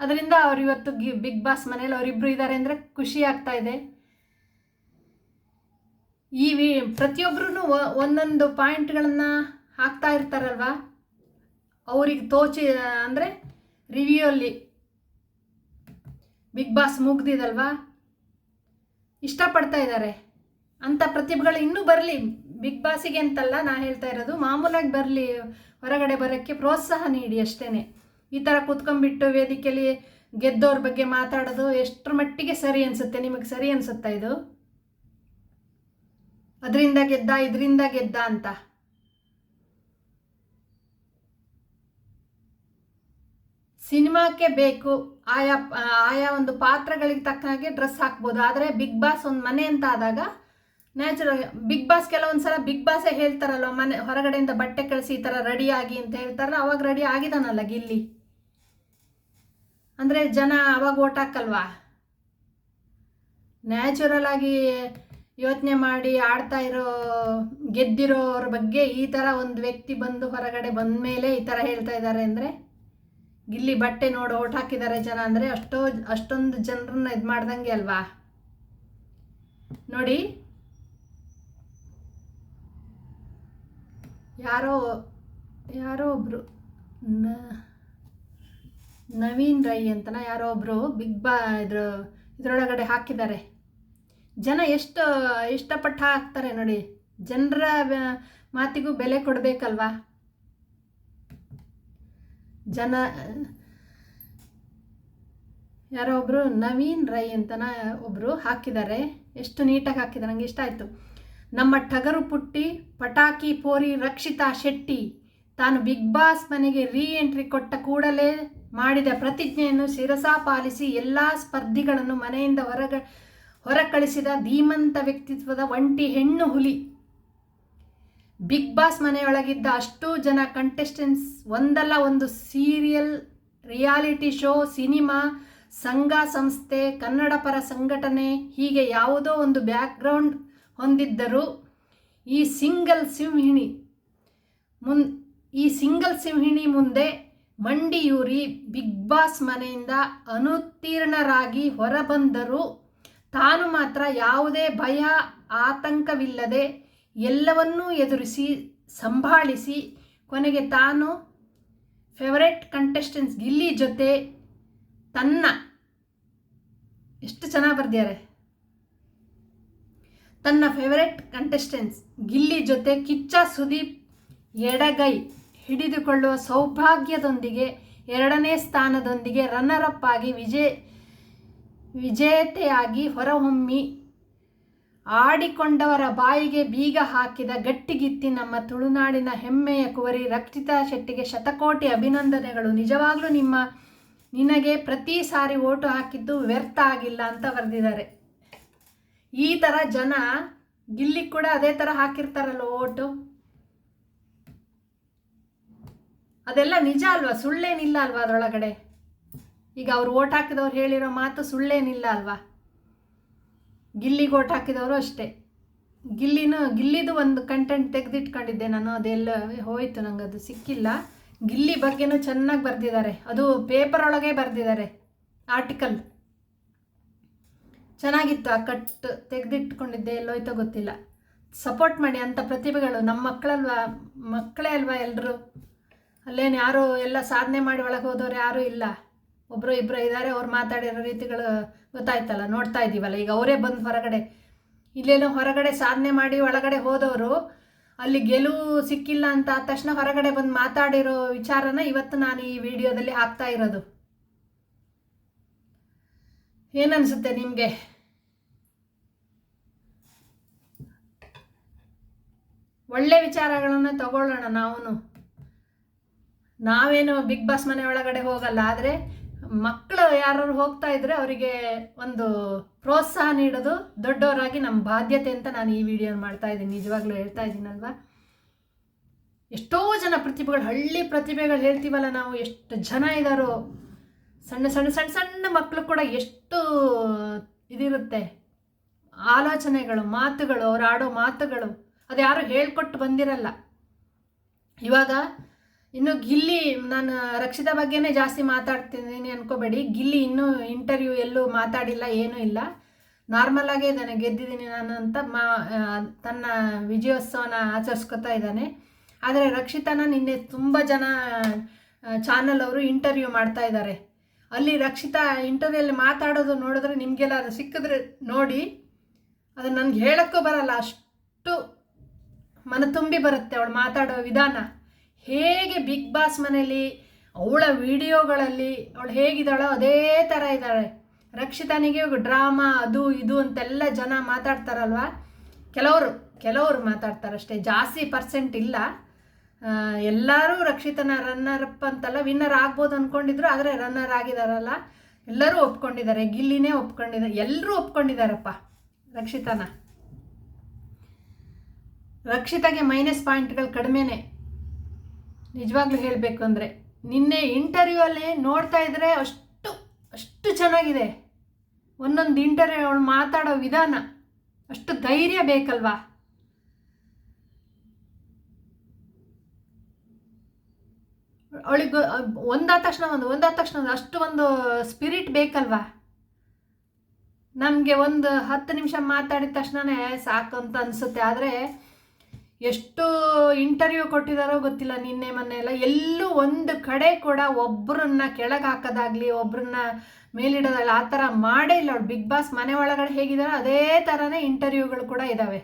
ಅದರಿಂದ ಅವ್ರು ಇವತ್ತು ಗಿ ಬಿಗ್ ಬಾಸ್ ಮನೇಲಿ ಅವರಿಬ್ಬರು ಇದ್ದಾರೆ ಅಂದರೆ ಖುಷಿ ಆಗ್ತಾ ಇದೆ. ಈ ವಿ ಪ್ರತಿಯೊಬ್ಬರೂ ಒಂದೊಂದು ಪಾಯಿಂಟ್ಗಳನ್ನು ಹಾಕ್ತಾ ಇರ್ತಾರಲ್ವ? ಅವ್ರಿಗೆ ತೋಚಿ, ಅಂದರೆ ರಿವ್ಯೂಯಲ್ಲಿ ಬಿಗ್ ಬಾಸ್ ಮುಗ್ದಿದಲ್ವಾ? ಇಷ್ಟಪಡ್ತಾ ಇದ್ದಾರೆ. ಅಂಥ ಪ್ರತಿಭೆಗಳು ಇನ್ನೂ ಬರಲಿ. ಬಿಗ್ ಬಾಸಿಗೆ ಅಂತಲ್ಲ ನಾ ಹೇಳ್ತಾ ಇರೋದು, ಮಾಮೂಲಾಗಿ ಬರಲಿ, ಹೊರಗಡೆ ಬರೋಕ್ಕೆ ಪ್ರೋತ್ಸಾಹ ನೀಡಿ ಅಷ್ಟೇ ಈ ಥರ ಕೂತ್ಕೊಂಡ್ಬಿಟ್ಟು ವೇದಿಕೆಯಲ್ಲಿ ಗೆದ್ದೋರ ಬಗ್ಗೆ ಮಾತಾಡೋದು ಎಷ್ಟರ ಮಟ್ಟಿಗೆ ಸರಿ ಅನಿಸುತ್ತೆ? ನಿಮಗೆ ಸರಿ ಅನಿಸುತ್ತಾ ಇದು? ಅದರಿಂದ ಗೆದ್ದ, ಇದರಿಂದ ಗೆದ್ದ ಅಂತ. ಸಿನಿಮಾಕ್ಕೆ ಬೇಕು. ಆಯಾ ಆಯಾ ಒಂದು ಪಾತ್ರಗಳಿಗೆ ತಕ್ಕ ಹಾಗೆ ಡ್ರೆಸ್ ಹಾಕ್ಬೋದು. ಆದರೆ ಬಿಗ್ ಬಾಸ್ ಒಂದು ಮನೆ ಅಂತ ಆದಾಗ ನ್ಯಾಚುರಲ್ ಬಿಗ್ ಬಾಸ್ ಕೆಲವೊಂದು ಸಲ ಬಿಗ್ ಬಾಸೇ ಹೇಳ್ತಾರಲ್ವ, ಮನೆ, ಹೊರಗಡೆಯಿಂದ ಬಟ್ಟೆ ಕಳಿಸಿ ಈ ಥರ ರೆಡಿ ಆಗಿ ಅಂತ ಹೇಳ್ತಾರಲ್ಲ, ಅವಾಗ ರೆಡಿ ಆಗಿದಾನಲ್ಲ ಗಿಲ್ಲಿ. ಅಂದರೆ ಜನ ಅವಾಗ ಓಟ್ ಹಾಕಲ್ವಾ? ನ್ಯಾಚುರಲ್ ಆಗಿ ಯೋಚನೆ ಮಾಡಿ ಆಡ್ತಾ ಇರೋ, ಗೆದ್ದಿರೋರ ಬಗ್ಗೆ ಈ ಥರ ಒಂದು ವ್ಯಕ್ತಿ ಬಂದು ಹೊರಗಡೆ ಬಂದ ಮೇಲೆ ಈ ಥರ ಹೇಳ್ತಾ ಇದ್ದಾರೆ ಅಂದರೆ ಗಿಲ್ಲಿ ಬಟ್ಟೆ ನೋಡಿ ಓಟ್ ಹಾಕಿದ್ದಾರೆ ಜನ ಅಂದರೆ ಅಷ್ಟೋ ಅಷ್ಟೊಂದು ಜನರನ್ನ ಇದು ಮಾಡ್ದಂಗೆ ಅಲ್ವಾ? ನೋಡಿ. ಯಾರೋ ಯಾರೋ ಒಬ್ಬರು ನ, ನವೀನ್ ರೈ ಅಂತನ ಯಾರೋ ಒಬ್ಬರು ಬಿಗ್ ಬಾ ಇದ್ರ, ಇದರೊಳಗಡೆ ಹಾಕಿದ್ದಾರೆ. ಜನ ಎಷ್ಟು ಇಷ್ಟಪಟ್ಟು ಹಾಕ್ತಾರೆ ನೋಡಿ. ಜನರ ಮಾತಿಗೂ ಬೆಲೆ ಕೊಡಬೇಕಲ್ವಾ? ಜನ, ಯಾರೋ ಒಬ್ಬರು ನವೀನ್ ರೈ ಅಂತನ ಒಬ್ಬರು ಹಾಕಿದ್ದಾರೆ. ಎಷ್ಟು ನೀಟಾಗಿ ಹಾಕಿದ್ದಾರೆ ನನಗೆ ಇಷ್ಟ ಆಯಿತು. ನಮ್ಮ ಟಗರು ಪುಟ್ಟಿ, ಪಟಾಕಿ ಪೋರಿ ರಕ್ಷಿತಾ ಶೆಟ್ಟಿ, ತಾನು ಬಿಗ್ ಬಾಸ್ ಮನೆಗೆ ರೀ ಎಂಟ್ರಿ ಕೊಟ್ಟ ಕೂಡಲೇ ಮಾಡಿದ ಪ್ರತಿಜ್ಞೆಯನ್ನು ಶಿರಸಾ ಪಾಲಿಸಿ ಎಲ್ಲ ಸ್ಪರ್ಧಿಗಳನ್ನು ಮನೆಯಿಂದ ಹೊರಗ ಹೊರ ಕಳಿಸಿದ ಧೀಮಂತ ವ್ಯಕ್ತಿತ್ವದ ಒಂಟಿ ಹೆಣ್ಣು ಹುಲಿ. ಬಿಗ್ ಬಾಸ್ ಮನೆಯೊಳಗಿದ್ದ ಅಷ್ಟು ಜನ ಕಂಟೆಸ್ಟೆಂಟ್ಸ್ ಒಂದಲ್ಲ ಒಂದು ಸೀರಿಯಲ್ ರಿಯಾಲಿಟಿ ಶೋ ಸಿನಿಮಾ ಸಂಘ ಸಂಸ್ಥೆ, ಕನ್ನಡ ಪರ ಸಂಘಟನೆ, ಹೀಗೆ ಯಾವುದೋ ಒಂದು ಬ್ಯಾಕ್ಗ್ರೌಂಡ್ ಹೊಂದಿದ್ದರು. ಈ ಸಿಂಗಲ್ ಸಿಂಹಿಣಿ ಮುನ್, ಈ ಸಿಂಗಲ್ ಸಿಂಹಿಣಿ ಮುಂದೆ ಮಂಡಿಯೂರಿ ಬಿಗ್ ಬಾಸ್ ಮನೆಯಿಂದ ಅನುತ್ತೀರ್ಣರಾಗಿ ಹೊರಬಂದರು. ತಾನು ಮಾತ್ರ ಯಾವುದೇ ಭಯ, ಆತಂಕವಿಲ್ಲದೆ ಎಲ್ಲವನ್ನೂ ಎದುರಿಸಿ, ಸಂಭಾಳಿಸಿ, ಕೊನೆಗೆ ತಾನು ಫೇವರೆಟ್ ಕಂಟೆಸ್ಟೆಂಟ್ಸ್ ಗಿಲ್ಲಿ ಜೊತೆ ತನ್ನ, ಎಷ್ಟು ಚೆನ್ನಾಗಿ ಬರ್ದಿದ್ದಾರೆ. ತನ್ನ ಫೇವರೆಟ್ ಕಂಟೆಸ್ಟೆಂಟ್ಸ್ ಗಿಲ್ಲಿ ಜೊತೆ ಕಿಚ್ಚ ಸುದೀಪ್ ಎಡಗೈ ಹಿಡಿದುಕೊಳ್ಳುವ ಸೌಭಾಗ್ಯದೊಂದಿಗೆ ಎರಡನೇ ಸ್ಥಾನದೊಂದಿಗೆ ರನ್ನರ್ ಅಪ್ ಆಗಿ ವಿಜೇ, ವಿಜೇತೆಯಾಗಿ ಹೊರಹೊಮ್ಮಿ ಆಡಿಕೊಂಡವರ ಬಾಯಿಗೆ ಬೀಗ ಹಾಕಿದ ಗಟ್ಟಿಗಿತ್ತಿ ನಮ್ಮ ತುಳುನಾಡಿನ ಹೆಮ್ಮೆಯ ಕುವರಿ ರಕ್ಷಿತಾ ಶೆಟ್ಟಿಗೆ ಶತಕೋಟಿ ಅಭಿನಂದನೆಗಳು. ನಿಜವಾಗ್ಲೂ ನಿಮ್ಮ ನಿನಗೆ ಪ್ರತಿ ಸಾರಿ ಓಟು ಹಾಕಿದ್ದು ವ್ಯರ್ಥ ಆಗಿಲ್ಲ ಅಂತ ಬರೆದಿದ್ದಾರೆ ಈ ಥರ ಜನ ಗಿಲ್ಲಿ ಕೂಡ ಅದೇ ಥರ ಹಾಕಿರ್ತಾರಲ್ಲ ಓಟು? ಅದೆಲ್ಲ ನಿಜ ಅಲ್ವಾ? ಸುಳ್ಳೇನಿಲ್ಲ ಅಲ್ವಾ ಅದರೊಳಗಡೆ? ಈಗ ಅವ್ರು ಓಟ್ ಹಾಕಿದವ್ರು ಹೇಳಿರೋ ಮಾತು ಸುಳ್ಳೇನಿಲ್ಲ ಅಲ್ವಾ? ಗಿಲ್ಲಿಗೆ ಓಟ್ ಹಾಕಿದವರು ಅಷ್ಟೇ. ಗಿಲ್ಲಿನೂ, ಗಿಲ್ಲಿದು ಒಂದು ಕಂಟೆಂಟ್ ತೆಗೆದಿಟ್ಕೊಂಡಿದ್ದೆ ನಾನು, ಅದೆಲ್ಲ ಹೋಯಿತು, ನಂಗೆ ಅದು ಸಿಕ್ಕಿಲ್ಲ. ಗಿಲ್ಲಿ ಬಗ್ಗೆನೂ ಚೆನ್ನಾಗಿ ಬರೆದಿದ್ದಾರೆ. ಅದು ಪೇಪರ್ ಒಳಗೆ ಬರೆದಿದ್ದಾರೆ ಆರ್ಟಿಕಲ್ ಚೆನ್ನಾಗಿತ್ತು ಆ ಕಟ್ ತೆಗೆದಿಟ್ಕೊಂಡಿದ್ದೆ, ಎಲ್ಲೋಯ್ತೋ ಗೊತ್ತಿಲ್ಲ. ಸಪೋರ್ಟ್ ಮಾಡಿ ಅಂಥ ಪ್ರತಿಭೆಗಳು, ನಮ್ಮ ಮಕ್ಕಳಲ್ವಾ, ಮಕ್ಕಳೇ ಅಲ್ವಾ ಎಲ್ಲರೂ ಅಲ್ಲೇನು ಯಾರು ಎಲ್ಲ ಸಾಧನೆ ಮಾಡಿ ಒಳಗೆ ಹೋದವ್ರು ಯಾರೂ ಇಲ್ಲ. ಒಬ್ಬರು ಇಬ್ಬರು ಇದ್ದಾರೆ ಅವ್ರು ಮಾತಾಡಿರೋ ರೀತಿಗಳು ಗೊತ್ತಾಯ್ತಲ್ಲ, ನೋಡ್ತಾ ಇದ್ದೀವಲ್ಲ ಈಗ ಅವರೇ ಬಂದು ಹೊರಗಡೆ, ಇಲ್ಲೇನೋ ಹೊರಗಡೆ ಸಾಧನೆ ಮಾಡಿ ಒಳಗಡೆ ಹೋದವರು, ಅಲ್ಲಿ ಗೆಲುವು ಸಿಕ್ಕಿಲ್ಲ ಅಂತ ಆದ ತಕ್ಷಣ ಹೊರಗಡೆ ಬಂದು ಮಾತಾಡಿರೋ ವಿಚಾರನ ಇವತ್ತು ನಾನು ಈ ವಿಡಿಯೋದಲ್ಲಿ ಹಾಕ್ತಾ ಇರೋದು. ಏನನ್ಸುತ್ತೆ ನಿಮಗೆ? ಒಳ್ಳೆ ವಿಚಾರಗಳನ್ನು ತಗೊಳ್ಳೋಣ ನಾವು ನಾವೇನು ಬಿಗ್ ಬಾಸ್ ಮನೆ ಒಳಗಡೆ ಹೋಗಲ್ಲ, ಆದರೆ ಮಕ್ಕಳು ಯಾರು ಹೋಗ್ತಾ ಇದ್ರೆ ಅವರಿಗೆ ಒಂದು ಪ್ರೋತ್ಸಾಹ ನೀಡೋದು ದೊಡ್ಡವರಾಗಿ ನಮ್ಮ ಬಾಧ್ಯತೆ ಅಂತ ನಾನು ಈ ವಿಡಿಯೋ ಮಾಡ್ತಾ ಇದ್ದೀನಿ. ನಿಜವಾಗ್ಲೂ ಹೇಳ್ತಾ ಇದ್ದೀನಲ್ವಾ ಎಷ್ಟೋ ಜನ ಪ್ರತಿಭೆಗಳು, ಹಳ್ಳಿ ಪ್ರತಿಭೆಗಳು ಹೇಳ್ತೀವಲ್ಲ ನಾವು, ಎಷ್ಟು ಜನ ಇದ್ದಾರೋ ಸಣ್ಣ ಸಣ್ಣ ಸಣ್ಣ ಸಣ್ಣ ಮಕ್ಕಳು ಕೂಡ ಎಷ್ಟು ಇದಿರುತ್ತೆ. ಆಲೋಚನೆಗಳು, ಮಾತುಗಳು, ಅವ್ರು ಆಡೋ ಮಾತುಗಳು, ಅದು ಯಾರು ಹೇಳ್ಕೊಟ್ಟು ಬಂದಿರಲ್ಲ. ಇವಾಗ ಇನ್ನು ಗಿಲ್ಲಿ, ನಾನು ರಕ್ಷಿತಾ ಬಗ್ಗೆನೇ ಜಾಸ್ತಿ ಮಾತಾಡ್ತಿದ್ದೀನಿ ಅನ್ಕೋಬೇಡಿ. ಗಿಲ್ಲಿ ಇನ್ನೂ ಇಂಟರ್ವ್ಯೂ ಎಲ್ಲೂ ಮಾತಾಡಿಲ್ಲ, ಏನೂ ಇಲ್ಲ. ನಾರ್ಮಲ್ ಆಗೇ ಇದ್ದಾನೆ, ಗೆದ್ದಿದ್ದೀನಿ ನಾನು ಅಂತ ಮಾ ತನ್ನ ವಿಜಯೋತ್ಸವನ ಆಚರಿಸ್ಕೊತಾ ಇದ್ದಾನೆ. ಆದರೆ ರಕ್ಷಿತಾನ ನಿನ್ನೆ ತುಂಬ ಜನ ಚಾನಲ್ ಅವರು ಇಂಟರ್ವ್ಯೂ ಮಾಡ್ತಾ ಇದ್ದಾರೆ. ಅಲ್ಲಿ ರಕ್ಷಿತಾ ಇಂಟರ್ವ್ಯೂಲ್ಲಿ ಮಾತಾಡೋದು ನೋಡಿದ್ರೆ ನಿಮಗೆಲ್ಲ ಅದು ಸಿಕ್ಕಿದ್ರೆ ನೋಡಿ. ಅದು ನನಗೆ ಹೇಳೋಕ್ಕೂ ಬರಲ್ಲ, ಅಷ್ಟು ಮನ ತುಂಬಿ ಬರುತ್ತೆ ಅವಳು ಮಾತಾಡೋ ವಿಧಾನ. ಹೇಗೆ ಬಿಗ್ ಬಾಸ್ ಮನೆಯಲ್ಲಿ, ಅವಳ ವಿಡಿಯೋಗಳಲ್ಲಿ ಅವಳು ಹೇಗಿದ್ದಾಳೋ ಅದೇ ಥರ ಇದ್ದಾಳೆ. ರಕ್ಷಿತನಿಗೆ ಡ್ರಾಮಾ, ಅದು, ಇದು ಅಂತೆಲ್ಲ ಜನ ಮಾತಾಡ್ತಾರಲ್ವಾ? ಕೆಲವರು ಕೆಲವರು ಮಾತಾಡ್ತಾರಷ್ಟೇ, ಜಾಸ್ತಿ ಪರ್ಸೆಂಟ್ ಇಲ್ಲ. ಎಲ್ಲರೂ ರಕ್ಷಿತನ ರನ್ನರ್ ಅಪ್ ಅಂತಲ್ಲ ವಿನ್ನರ್ ಆಗ್ಬೋದು ಅಂದ್ಕೊಂಡಿದ್ರು ಆದರೆ ರನ್ನರ್ ಆಗಿದಾರಲ್ಲ. ಎಲ್ಲರೂ ಒಪ್ಕೊಂಡಿದ್ದಾರೆ, ಗಿಲ್ಲಿನೇ ಒಪ್ಕೊಂಡಿದ್ದಾರೆ ಎಲ್ಲರೂ ಒಪ್ಕೊಂಡಿದ್ದಾರಪ್ಪ ರಕ್ಷಿತನ. ರಕ್ಷಿತಗೆ ಮೈನಸ್ ಪಾಯಿಂಟ್ಗಳು ಕಡಿಮೆನೇ. ನಿಜವಾಗ್ಲೂ ಹೇಳಬೇಕು ಅಂದರೆ, ನಿನ್ನೆ ಇಂಟರ್ವ್ಯೂ ಅಲ್ಲಿ ನೋಡ್ತಾ ಇದ್ರೆ ಅಷ್ಟು ಅಷ್ಟು ಚೆನ್ನಾಗಿದೆ. ಒಂದೊಂದು ಇಂಟರ್ವ್ಯೂ ಅವಳು ಮಾತಾಡೋ ವಿಧಾನ, ಅಷ್ಟು ಧೈರ್ಯ ಬೇಕಲ್ವಾ? ಅವಳಿಗೆ, ಒಂದಾದ ತಕ್ಷಣ ಒಂದು, ಒಂದಾದ ತಕ್ಷಣ ಒಂದು, ಅಷ್ಟು ಒಂದು ಸ್ಪಿರಿಟ್ ಬೇಕಲ್ವಾ? ನಮಗೆ ಒಂದು ಹತ್ತು ನಿಮಿಷ ಮಾತಾಡಿದ ತಕ್ಷಣವೇ ಸಾಕು ಅಂತ ಅನಿಸುತ್ತೆ. ಆದರೆ ಎಷ್ಟು ಇಂಟರ್ವ್ಯೂ ಕೊಟ್ಟಿದ್ದಾರೋ ಗೊತ್ತಿಲ್ಲ ನಿನ್ನೆ ಮೊನ್ನೆ ಎಲ್ಲ. ಎಲ್ಲೂ ಒಂದು ಕಡೆ ಕೂಡ ಒಬ್ಬರನ್ನ ಕೆಳಗೆ ಹಾಕೋದಾಗ್ಲಿ ಒಬ್ಬರನ್ನ ಮೇಲಿಡೋದಾಗಲಿ ಆ ಥರ ಮಾಡೇ ಇಲ್ಲ ಅವ್ರು. ಬಿಗ್ ಬಾಸ್ ಮನೆ ಒಳಗಡೆ ಹೇಗಿದ್ದಾರೋ ಅದೇ ಥರನೇ ಇಂಟರ್ವ್ಯೂಗಳು ಕೂಡ ಇದ್ದಾವೆ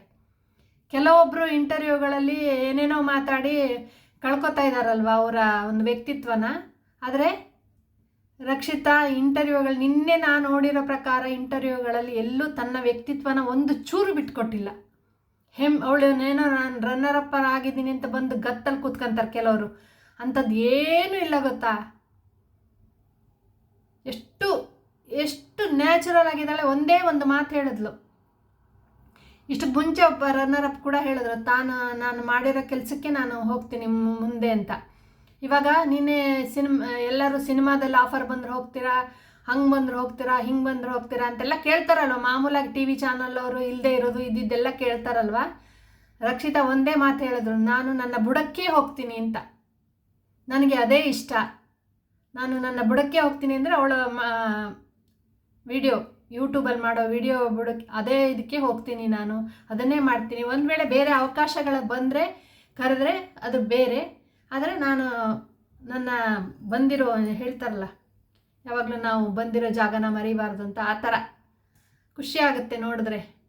ಕೆಲವೊಬ್ಬರು ಇಂಟರ್ವ್ಯೂಗಳಲ್ಲಿ ಏನೇನೋ ಮಾತಾಡಿ ಕಳ್ಕೊತಾ ಇದ್ದಾರಲ್ವ ಅವರ ಒಂದು ವ್ಯಕ್ತಿತ್ವನ. ಆದರೆ ರಕ್ಷಿತಾ ಇಂಟರ್ವ್ಯೂಗಳು ನಿನ್ನೆ ನಾನು ನೋಡಿರೋ ಪ್ರಕಾರ ಇಂಟರ್ವ್ಯೂಗಳಲ್ಲಿ ಎಲ್ಲೂ ತನ್ನ ವ್ಯಕ್ತಿತ್ವನ ಒಂದು ಚೂರು ಬಿಟ್ಕೊಟ್ಟಿಲ್ಲ. ಹೆಮ್, ಅವಳು ಏನೋ ನಾನು ರನ್ನರ್ ಅಪ್ಪರ್ ಆಗಿದ್ದೀನಿ ಅಂತ ಬಂದು ಗತ್ತಲ್ಲಿ ಕೂತ್ಕೊಂತಾರೆ ಕೆಲವರು. ಅಂಥದ್ದು ಏನೂ ಇಲ್ಲ ಗೊತ್ತಾ? ಎಷ್ಟು ಎಷ್ಟು ನ್ಯಾಚುರಲ್ ಆಗಿದ್ದಾಳೆ, ಒಂದೇ ಒಂದು ಮಾತು ಹೇಳಿದ್ಲು. ಇಷ್ಟು ಮುಂಚೆ ಒಬ್ಬ ರನ್ನರ್ ಅಪ್ ಕೂಡ ಹೇಳಿದ್ರು, ತಾನು, ನಾನು ಮಾಡಿರೋ ಕೆಲಸಕ್ಕೆ ನಾನು ಹೋಗ್ತೀನಿ ಮುಂದೆ ಅಂತ. ಇವಾಗ ನಿನ್ನೆ ಸಿನಿಮಾ, ಎಲ್ಲರೂ ಸಿನಿಮಾದಲ್ಲಿ ಆಫರ್ ಬಂದರೆ ಹೋಗ್ತೀರಾ? ಹಂಗೆ ಬಂದ್ರೆ ಹೋಗ್ತೀರಾ, ಹಿಂಗೆ ಬಂದ್ರೆ ಹೋಗ್ತೀರಾ ಅಂತೆಲ್ಲ ಕೇಳ್ತಾರಲ್ವ. ಮಾಮೂಲಾಗಿ ಟಿ ವಿ ಚಾನಲ್ ಅವರು ಇಲ್ಲದೆ ಇರೋದು, ಇದ್ದಿದ್ದೆಲ್ಲ ಕೇಳ್ತಾರಲ್ವ? ರಕ್ಷಿತಾ ಒಂದೇ ಮಾತು ಹೇಳಿದ್ರು, ನಾನು ನನ್ನ ಬುಡಕ್ಕೆ ಹೋಗ್ತೀನಿ ಅಂತ. ನನಗೆ ಅದೇ ಇಷ್ಟ. ನಾನು ನನ್ನ ಬುಡಕ್ಕೆ ಹೋಗ್ತೀನಿ ಅಂದರೆ ಅವಳ ವಿಡಿಯೋ ಯೂಟ್ಯೂಬಲ್ಲಿ ಮಾಡೋ ವಿಡಿಯೋ ಬುಡಕ್ಕೆ, ಅದೇ ಇದಕ್ಕೆ ಹೋಗ್ತೀನಿ ನಾನು. ಅದನ್ನೇ ಮಾಡ್ತೀನಿ. ಒಂದು ವೇಳೆ ಬೇರೆ ಅವಕಾಶಗಳು ಬಂದರೆ ಕರೆದ್ರೆ ಅದು ಬೇರೆ. ಆದರೆ ನಾನು ನನ್ನ ಬಂದಿರೋ ಹೇಳ್ತಾರಲ್ಲ ಯಾವಾಗಲೂ ನಾವು ಬಂದಿರೋ ಜಾಗನ ಮರಿಬಾರ್ದು ಅಂತ ಆ ಥರ. ಖುಷಿ ಆಗುತ್ತೆ ನೋಡಿದ್ರೆ.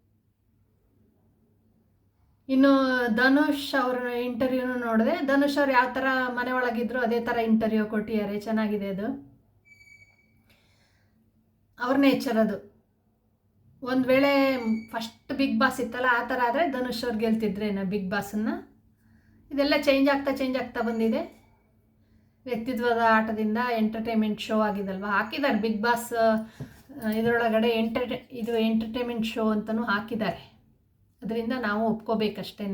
ಇನ್ನು ಧನುಷ್ ಅವರ ಇಂಟರ್ವ್ಯೂನು ನೋಡಿದೆ. ಧನುಷ್ ಅವ್ರು ಯಾವ ಥರ ಮನೆ ಒಳಗಿದ್ರು ಅದೇ ಥರ ಇಂಟರ್ವ್ಯೂ ಕೊಟ್ಟಿದ್ದಾರೆ. ಚೆನ್ನಾಗಿದೆ ಅದು. ಅವ್ರ ನೇಚರ್ ಅದು. ಒಂದು ವೇಳೆ ಫಸ್ಟ್ ಬಿಗ್ ಬಾಸ್ ಇತ್ತಲ್ಲ, ಆ ಥರ ಆದರೆ ಧನುಷ್ ಅವ್ರು ಗೆಲ್ತಿದ್ರೇನೋ ಬಿಗ್ ಬಾಸನ್ನು ಇದೆಲ್ಲ ಚೇಂಜ್ ಆಗ್ತಾ ಚೇಂಜ್ ಆಗ್ತಾ ಬಂದಿದೆ. ವ್ಯಕ್ತಿತ್ವದ ಆಟದಿಂದ ಎಂಟರ್ಟೈನ್ಮೆಂಟ್ ಶೋ ಆಗಿದಲ್ವ? ಹಾಕಿದ್ದಾರೆ ಬಿಗ್ ಬಾಸ್ ಇದರೊಳಗಡೆ ಎಂಟರ್ ಇದು ಎಂಟರ್ಟೈನ್ಮೆಂಟ್ ಶೋ ಅಂತಲೂ ಹಾಕಿದ್ದಾರೆ. ಅದರಿಂದ ನಾವು ಒಪ್ಕೋಬೇಕಷ್ಟೇ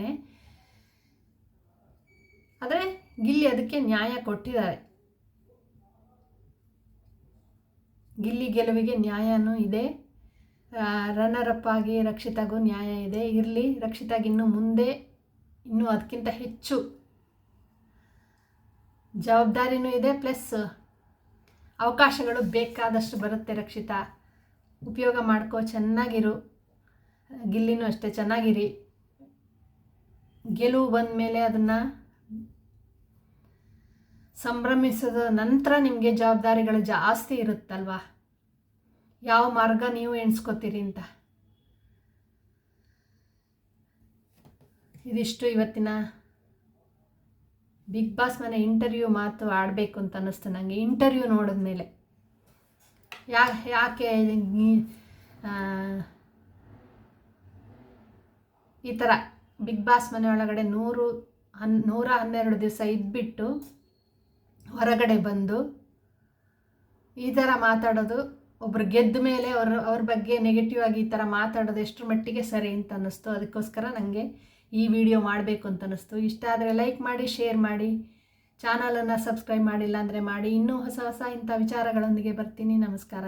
ಆದರೆ ಗಿಲ್ಲಿ ಅದಕ್ಕೆ ನ್ಯಾಯ ಕೊಟ್ಟಿದ್ದಾರೆ. ಗಿಲ್ಲಿ ಗೆಲುವಿಗೆ ನ್ಯಾಯನೂ ಇದೆ. ರನ್ನರ್ ಅಪ್ ಆಗಿ ರಕ್ಷಿತಾಗೂ ನ್ಯಾಯ ಇದೆ. ಇರಲಿ ರಕ್ಷಿತಾಗಿನ್ನು ಮುಂದೆ, ಇನ್ನೂ ಅದಕ್ಕಿಂತ ಹೆಚ್ಚು ಜವಾಬ್ದಾರಿನೂ ಇದೆ, ಪ್ಲಸ್ ಅವಕಾಶಗಳು ಬೇಕಾದಷ್ಟು ಬರುತ್ತೆ ರಕ್ಷಿತ. ಉಪಯೋಗ ಮಾಡ್ಕೋ, ಚೆನ್ನಾಗಿರು. ಗಿಲ್ಲಿನೂ ಅಷ್ಟೇ, ಚೆನ್ನಾಗಿರಿ. ಗೆಲುವು ಬಂದ ಮೇಲೆ ಅದನ್ನು ಸಂಭ್ರಮಿಸಿದ ನಂತರ ನಿಮಗೆ ಜವಾಬ್ದಾರಿಗಳು ಜಾಸ್ತಿ ಇರುತ್ತಲ್ವಾ? ಯಾವ ಮಾರ್ಗ ನೀವು ಎಣಿಸ್ಕೋತೀರಿ ಅಂತ? ಇದಿಷ್ಟು ಇವತ್ತಿನ ಬಿಗ್ ಬಾಸ್ ಮನೆ ಇಂಟರ್ವ್ಯೂ ಮಾತು ಆಡಬೇಕು ಅಂತ ಅನ್ನಿಸ್ತು ನನಗೆ ಇಂಟರ್ವ್ಯೂ ನೋಡಿದ್ಮೇಲೆ ಯಾ, ಯಾಕೆ ಈ- ಥರ ಬಿಗ್ ಬಾಸ್ ಮನೆ ಒಳಗಡೆ ನೂರು ಹನ್, ನೂರ ಹನ್ನೆರಡು ದಿವಸ ಇದ್ಬಿಟ್ಟು ಹೊರಗಡೆ ಬಂದು ಈ ಥರ ಮಾತಾಡೋದು, ಒಬ್ರು ಗೆದ್ದ ಮೇಲೆ ಅವ್ರ ಅವ್ರ ಬಗ್ಗೆ ನೆಗೆಟಿವ್ ಆಗಿ ಈ ಥರ ಮಾತಾಡೋದು ಎಷ್ಟರ ಮಟ್ಟಿಗೆ ಸರಿ ಅಂತ ಅನ್ನಿಸ್ತು. ಅದಕ್ಕೋಸ್ಕರ ನನಗೆ ಈ ವಿಡಿಯೋ ಮಾಡಬೇಕು ಅಂತ ಅನ್ನಿಸ್ತು. ಇಷ್ಟ ಆದರೆ ಲೈಕ್ ಮಾಡಿ ಶೇರ್ ಮಾಡಿ. ಚಾನಲನ್ನು ಸಬ್ಸ್ಕ್ರೈಬ್ ಮಾಡಿಲ್ಲ ಅಂದರೆ ಮಾಡಿ. ಇನ್ನೂ ಹೊಸ ಹೊಸ ಇಂಥ ವಿಚಾರಗಳೊಂದಿಗೆ ಬರ್ತೀನಿ. ನಮಸ್ಕಾರ.